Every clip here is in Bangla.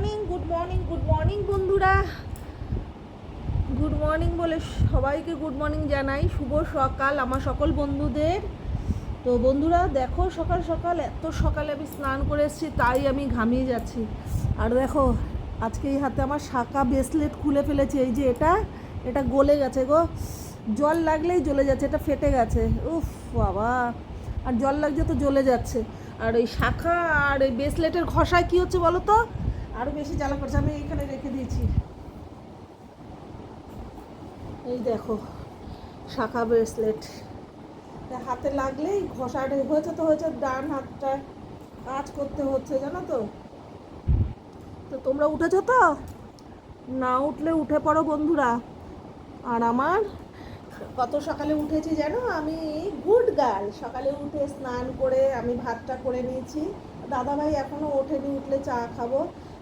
Morning good morning good morning বন্ধুরা। গুড মর্নিং বলে সবাইকে গুড মর্নিং জানাই। শুভ সকাল আমার সকল বন্ধুদের। তো বন্ধুরা, দেখো সকাল সকাল, এত সকালে আমি স্নান করে এসেছি, তাই আমি ঘামিয়ে যাচ্ছি। আর দেখো, আজকে এই হাতে আমার শাঁকা ব্রেসলেট খুলে ফেলেছি, এই যে এটা এটা গলে গেছে গো। জল লাগলেই জ্বলে যাচ্ছে, এটা ফেটে গেছে। উফ, বাবা। আর জল লাগছে তো জ্বলে যাচ্ছে। আর ওই শাখা আর এই ব্রেসলেটের ঘষায় কী হচ্ছে বলো তো? আরও বেশি জ্বালা করছে, আমি এইখানে রেখে দিয়েছি। এই দেখো, শাখা ব্রেসলেট হাতে লাগলেই ঘষাটা, হয়েছে তো হয়েছে, ডান হাতটা কাজ করতে হচ্ছে, জানো তো? তো তোমরা উঠেছো তো? না উঠলে উঠে পড়ো বন্ধুরা। আর আমার, কত সকালে উঠেছি জানো? আমি গুড গার্ল সকালে উঠে স্নান করে আমি ভাতটা করে নিয়েছি। দাদাভাই এখনও ওঠেনি, উঠলে চা খাব।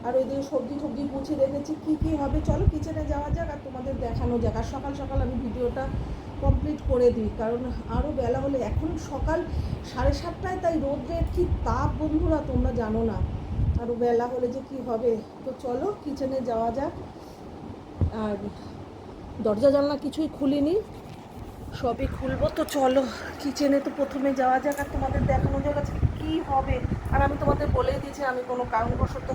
আর ওইদিকে সবজি টবজি গুছিয়ে রেখেছি কী কী হবে। চলো কিচেনে যাওয়া যাক আর তোমাদের দেখানো যাক। আর সকাল সকাল আমি ভিডিওটা কমপ্লিট করে দিই। কারণ আরও বেলা হলে এখন সকাল সাড়ে সাতটায় তাই রোদ্রের কি তাপ বন্ধুরা তোমরা জানো না। আরও বেলা হলে যে কি হবে। তো চলো কিচেনে যাওয়া যাক। আর দরজা জানলা কিছুই খুলিনি। সবই খুলবো। তো চলো কিচেনে তো প্রথমে যাওয়া যাক আর তোমাদের দেখানো যাক আজকে কী হবে। আর আমি তোমাদের বলেই দিয়েছি, আমি কোনো কারণবশত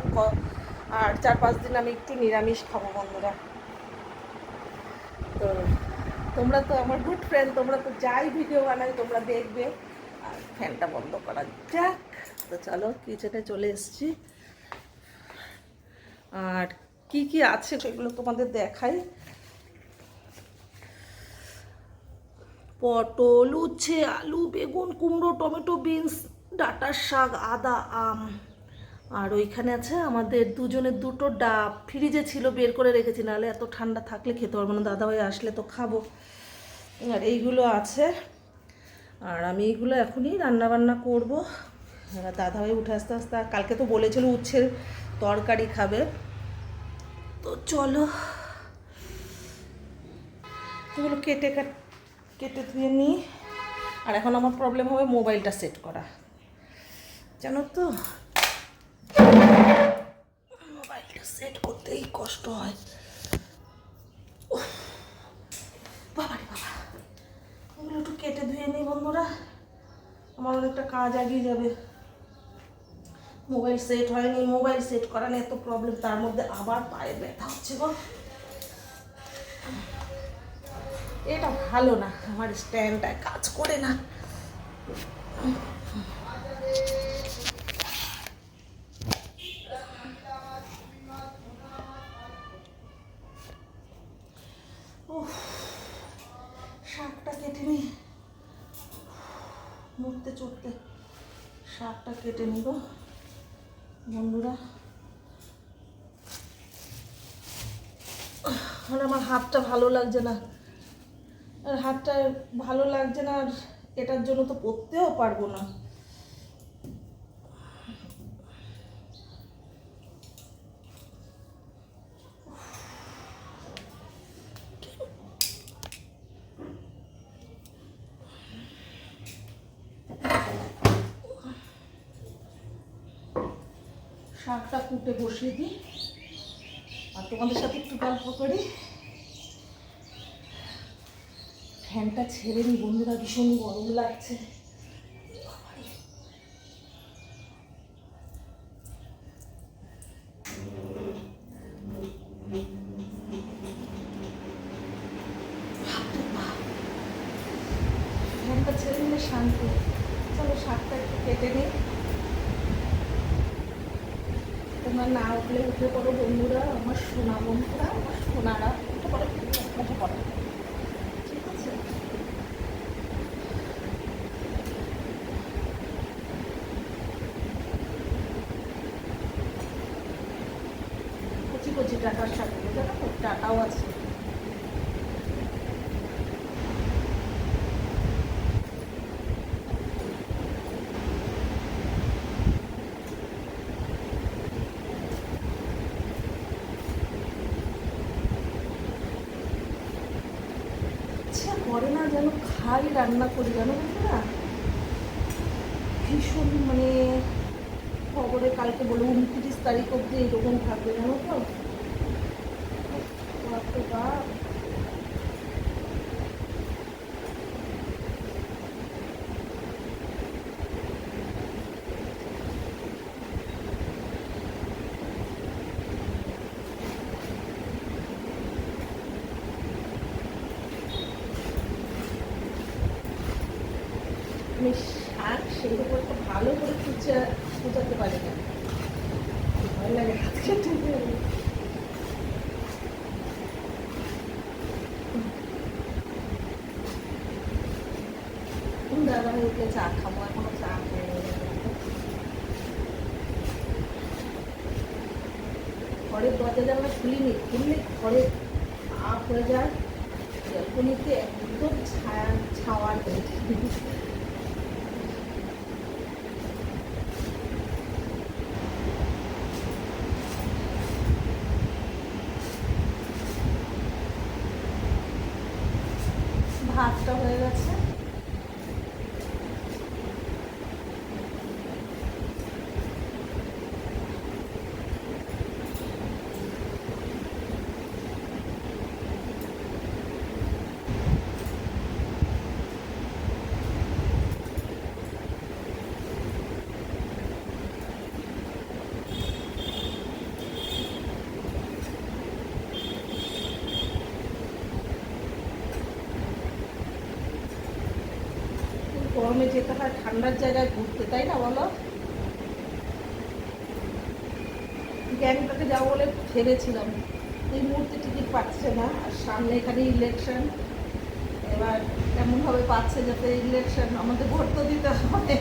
আর চার পাঁচ দিন আমি একটু নিরামিষ খাব বন্ধুরা। তো তোমরা তো আমার গুড ফ্রেন্ড তোমরা তো যাই ভিডিও বানাই, তোমরা দেখবে। আর ফ্যানটা বন্ধ করা যাক। তো চলো কিচেনে চলে এসেছি। আর কি কি আছে সেগুলো তোমাদের দেখাই। পটল, উচ্ছে, আলু, বেগুন, কুমড়ো, টমেটো, বিনস ডাটার শাক, আদা, আম। আর ওইখানে আছে আমাদের দুজনের দুটো ডাব। ফ্রিজে ছিল, বের করে রেখেছি, নাহলে এত ঠান্ডা থাকলে খেতে পারব না। দাদাভাই আসলে তো খাব। আর এইগুলো আছে। আর আমি এইগুলো এখনই রান্না বান্না করব দাদাভাই উঠে আসতে আসতে কালকে তো বলেছিল উচ্ছের তরকারি খাবে। তো চলো। এগুলো কেটে কেটে ধুয়ে নিই। আর এখন আমার প্রবলেম হবে মোবাইলটা সেট করা। জানো তো? মোবাইলটা সেট করতেই কষ্ট হয়। উফ, বাবারে বাবা। এগুলো একটু কেটে ধুয়ে নিই বন্ধুরা। আমার অনেকটা কাজ আগিয়ে যাবে। মোবাইল সেট হয়নি। মোবাইল সেট করা নিয়ে এত প্রবলেম তার মধ্যে আবার পায়ে ব্যথা হচ্ছে গো। এটা ভালো না। আমার স্ট্যান্ডটা কাজ করে না উফ, শাকটা কেটে নি মুড়তে চড়তে শাকটা কেটে নিব। বন্ধুরা মানে আমার হাতটা ভালো লাগছে না। আর হাতটা ভালো লাগছে না আর এটার জন্য তো পরতেও পারব না। শাকটা কুটে বসিয়ে দিই। আর তোমাদের সাথে একটু গল্প করি। ফ্যানটা ছেড়ে নি, বন্ধুরা, ভীষণ গরম লাগছে ফ্যানটা ছেড়ে নিলে শান্তি চলো শাকটা একটু কেটে নিই তোমরা না উঠলে উঠে পড়ো বন্ধুরা আমার সোনা বন্ধুরা আমার সোনারা উঠে পড়ো উঠে পড়ো ঠিক আছে টাটার সাথে জানো আছে। করে না যেন খাই, রান্না করি, জানো বন্ধুরা? ভীষণ মানে খবরে কালকে বলে উনত্রিশ তারিখ অব্দি এরকম থাকবে, জানো তো বাপরে বাপ। আমি শাক সেরকম একটা ভালো করে কুচা কুচাতে পারি না ভয় লাগে হাত কেটে যাবে। দাদা ভাইকে চা খাব এখনও চা দরজা জানলা খুলিনি, খুললে আপ হয়ে যায় একদম ছায়া ছাওয়ার ভাতটা হয়ে গেছে। গরমে যেতে হয়, ঠান্ডার জায়গায় ঘুরতে, তাই না বলো? গ্যাংটকে যাব বলে ভেবেছিলাম। এই মুহূর্তে টিকিট পাচ্ছে না, আর সামনে এখানে ইলেকশন এবার এমনভাবে পাচ্ছে যাতে ইলেকশন আমাদের ভোট তো দিতে হবে।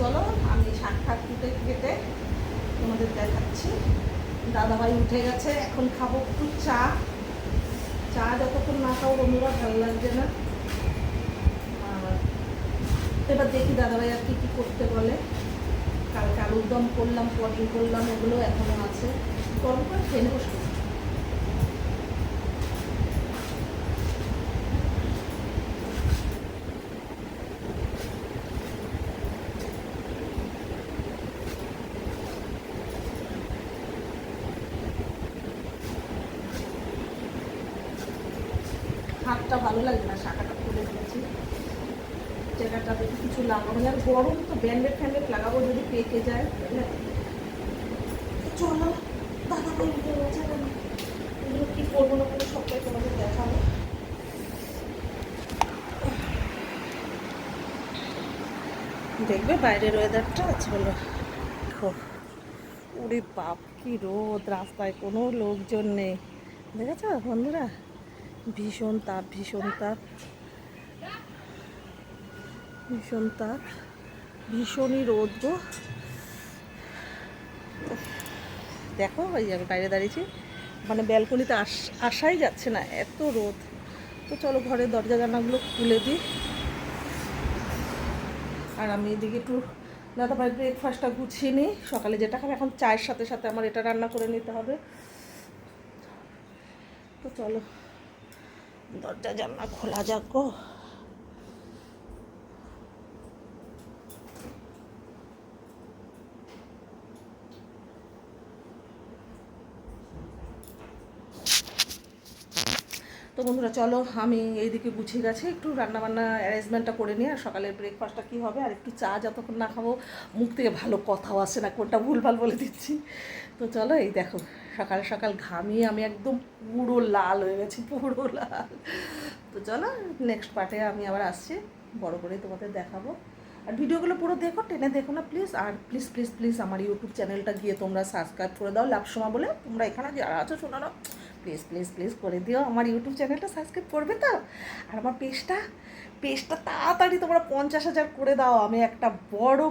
চলো, আমি সাক্ষাৎ কেটে কেটে তোমাদের দেখাচ্ছি। দাদাভাই উঠে গেছে, এখন খাব একটু চা। চা যতক্ষণ না খাব, বন্ধুরা, ভালো লাগছে না। এবার দেখি দাদাভাই আর কি কী করতে বলে। কালকে আলুর দম করলাম পটিং করলাম ওগুলো এখনও আছে। গরম করে খেয়ে নেব হাতটা ভালো লাগে না, শাখাটা খুলে দিয়েছি জায়গাটাতে কিছু লাগাবো না আর গরম তো ব্যান্ডেড ফ্যান্ডেড লাগাবো যদি পেকে যায়? চলো দাদা এগুলো কী করব না করে সবটাই তোমাদের দেখাবো। দেখবে বাইরের ওয়েদারটা চলো দেখো ওরে বাপ কি রোদ রাস্তায় কোনো লোকজন নেই। দেখেছ বন্ধুরা? ভীষণ তাপ ভীষণ তাপ। ভীষণ তাপ ভীষণই রৌদ্র দেখো ওই আমি বাইরে দাঁড়িয়েছি মানে ব্যালকনিতে আস, আসাই যাচ্ছে না, এত রোদ। তো চলো ঘরের দরজা জানাগুলো খুলে দিই। আর আমি এদিকে একটু দাদা ভাই ব্রেকফাস্টটা গুছিয়ে নিই, সকালে যেটা খাবে, এখন চায়ের সাথে সাথে আমার এটা রান্না করে নিতে হবে। তো চলো, দরজা জানলা খোলা যাক গো। তো বন্ধুরা, চলো আমি এইদিকে গুছিয়ে গেছি। একটু রান্নাবান্না অ্যারেঞ্জমেন্টটা করে নিই আর সকালের ব্রেকফাস্টটা কী হবে, আর একটু চা যতক্ষণ না খাব, মুখ থেকে ভালো কথাও আসে না, কোনটা ভুলভাল বলে দিচ্ছি। তো চলো, এই দেখো, সকাল সকাল ঘামিয়ে আমি একদম পুরো লাল হয়ে গেছি, পুরো লাল। তো চলো নেক্সট পার্টে আমি আবার আসছি, বড় করে তোমাদের দেখাবো। আর ভিডিওগুলো পুরো দেখো, টেনে দেখো না প্লিজ আর প্লিজ প্লিজ প্লিজ আমার ইউটিউব চ্যানেলটা গিয়ে তোমরা সাবস্ক্রাইব করে দাও লাভ সময় বলে তোমরা এখানে যারা আছো, শোনো না। প্লিজ প্লিজ প্লিজ করে দিও। আমার ইউটিউব চ্যানেলটা সাবস্ক্রাইব করবে তো? আর আমার পেজটা পেজটা তাড়াতাড়ি তোমরা পঞ্চাশ হাজার করে দাও। আমি একটা বড়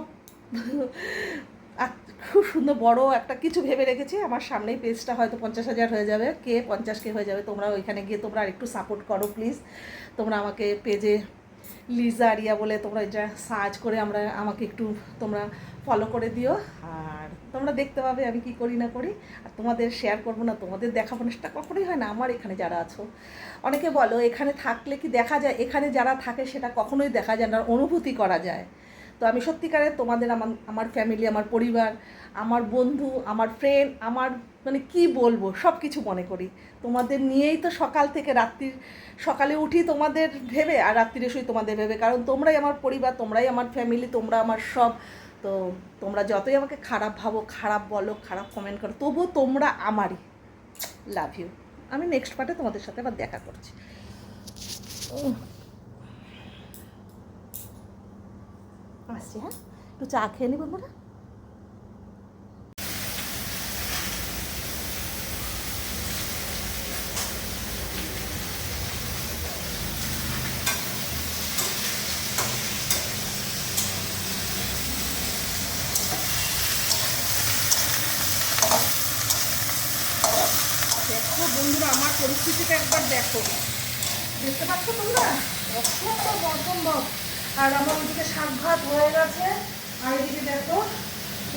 খুব সুন্দর বড় একটা কিছু ভেবে রেখেছি। আমার সামনেই পেজটা হয়তো পঞ্চাশ হাজার হয়ে যাবে। কে পঞ্চাশ কে হয়ে যাবে তোমরা ওইখানে গিয়ে তোমরা একটু সাপোর্ট করো প্লিজ তোমরা আমাকে পেজে লিজা আরিয়া বলে তোমরা এটা সার্চ করে আমরা, আমাকে একটু তোমরা ফলো করে দিও। আর তোমরা দেখতে পাবে আমি কি করি না করি। আর তোমাদের শেয়ার করব না, তোমাদের দেখা মানুষটা কখনোই হয় না, আমার এখানে যারা আছো। অনেকে বলো, এখানে থাকলে কি দেখা যায়? এখানে যারা থাকে, সেটা কখনোই দেখা যায় না অনুভূতি করা যায়। তো আমি সত্যিকারে তোমাদের, আমার আমার ফ্যামিলি আমার পরিবার, আমার বন্ধু, আমার ফ্রেন্ড আমার মানে কি বলব সব কিছু মনে করি। তোমাদের নিয়েই তো সকাল থেকে রাত্রির, সকালে উঠি তোমাদের ভেবে আর রাত্রিরে শুই তোমাদের ভেবে। কারণ তোমরাই আমার পরিবার, তোমরাই আমার ফ্যামিলি তোমরা আমার সব। তো তোমরা যতই আমাকে খারাপ ভাবো, খারাপ বলো, খারাপ কমেন্ট করো, তবুও তোমরা আমারই। লাভ ইউ আমি নেক্সট পার্টে তোমাদের সাথে আবার দেখা করছি। আসছি হ্যাঁ? একটু চা খেয়ে নি বন্ধুরা দেখো বন্ধুরা, আমার পরিস্থিতিটা একবার দেখো। দেখতে পাচ্ছ তোমরা? অসম্ভব অসম্ভব। আর আমার ওইদিকে শাক ভাত হয়ে গেছে। আর এদিকে দেখো,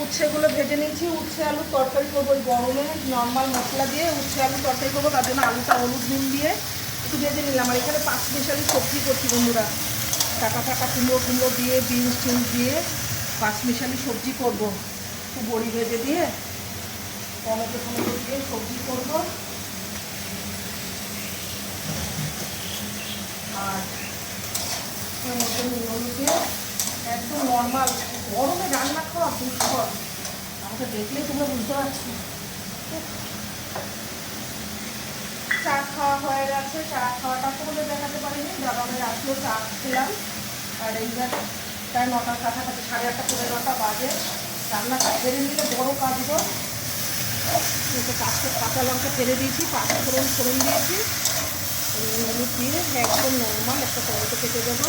উচ্ছেগুলো ভেজে নিয়েছি। উচ্ছে, আলু তরকারি করব ওই গরমে। নর্মাল মশলা দিয়ে উচ্ছে, আলু তরকারি করব। তার জন্য আলুটা হলুদ নুন দিয়ে একটু ভেজে নিলাম। আর এখানে পাঁচ মিশালি সবজি করছি বন্ধুরা। টাকা টাকা কুমড়ো কুমড়ো দিয়ে, বিনস টিনস দিয়ে পাঁচ মিশালি সবজি করব। একটু বড়ি ভেজে দিয়ে টমেটো টমেটো দিয়ে সবজি করব। আর এর মধ্যে দিয়ে একদম নর্মাল গরমে রান্না খাওয়া দুষ্কর আমাকে দেখলেই তোমরা বুঝতে পারছ চা খাওয়া হয়ে গেছে চা খাওয়াটা তোমাদের দেখাতে পারিনি দাদাদের আসলো চা খেলাম আর এইবার প্রায় নটার কাছাকাছি সাড়ে আটটা পনেরো নটা বাজে রান্নাটা ফেরে নিলে বড় কাজ গো কাঁচা লঙ্কা ফেলে দিয়েছি পাঁচ ফোড়ন ফোড়ন দিয়েছি। হলুদ দিয়ে একদম নর্মাল একটা টমেটো কেটে দেবো।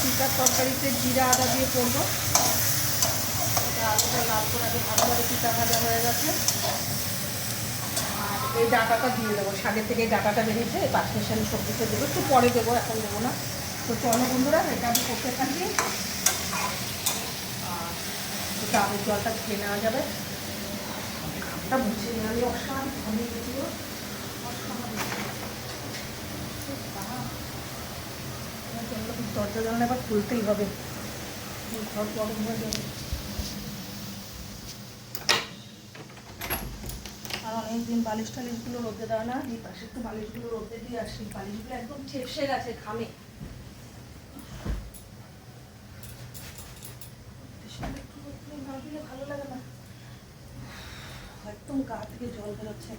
চিকার তরকারিতে জিরা, আদা দিয়ে করব। আলুটা লাল করে আগে ভালোভাবে চিটা ভাজা হয়ে গেছে। আর এই ডাটাটা দিয়ে দেবো। শাকের থেকে এই ডাটাটা বেরিয়েছে, এই পাঁচ মিশালি সবজিতে দেবো। একটু পরে দেবো, এখন দেবো না। তো চলো বন্ধুরা, এটা আমি করতে থাকি। একটু আলুর জলটা খেয়ে নেওয়া যাবে। ঘামটা মুছে নিয়ে আমি দরজা জানলে আবার খুলতেই হবে ঘর গরম হয়ে যাবে আর অনেকদিন বালিশ টালিশগুলো রোদে দেওয়া না, এই পাশে একটু বালিশগুলো রোদে দিয়ে আসি বালিশগুলো একদম চেপসে গেছে দিলে ভালো লাগে না একদম গা থেকে জল বেরোচ্ছে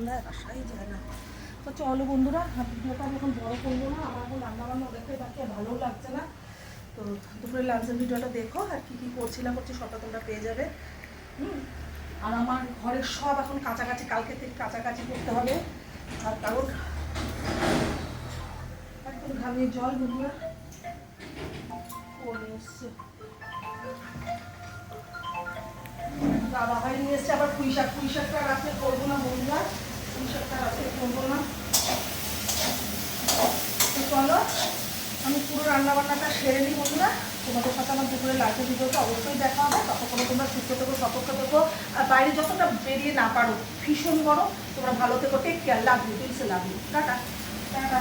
বারান্দায় আসাই যায় না। তো চলো বন্ধুরা ভিডিওটা আমি এখন বড় করব না। আমার এখন রান্না বান্না দেখে বাকি আর ভালোও লাগছে না। তো দুপুরে লাঞ্চের ভিডিওটা দেখো, আর কী কী করছি না করছি সবটা তোমরা পেয়ে যাবে। হুম? আর আমার ঘরের সব এখন কাছাকাছি, কালকে থেকে কাছাকাছি করতে হবে। আর কারণ একদম ঘামিয়ে জল বন্ধুরা। বাবা ভাই নিয়ে এসছে, আবার পুঁই শাক। পুঁই শাকটা রাতে করব না বন্ধুরা। শাকটা আছে করব না তো চলো, আমি পুরো রান্না বান্নাটা সেরে নিই বন্ধুরা। তোমাদের সাথে আমার দুপুরে লাইফে ভিডিওটা অবশ্যই দেখা হবে। ততক্ষণে তোমরা সুস্থ থেকো, সতর্ক থেকো। আর বাইরে যতটা বেরিয়ে না পারো, ভীষণ গরম। তোমরা ভালো থেকো টেক কেয়ার লাভ ইউ দিলসে লাভ ইউ টাটা। টাটা।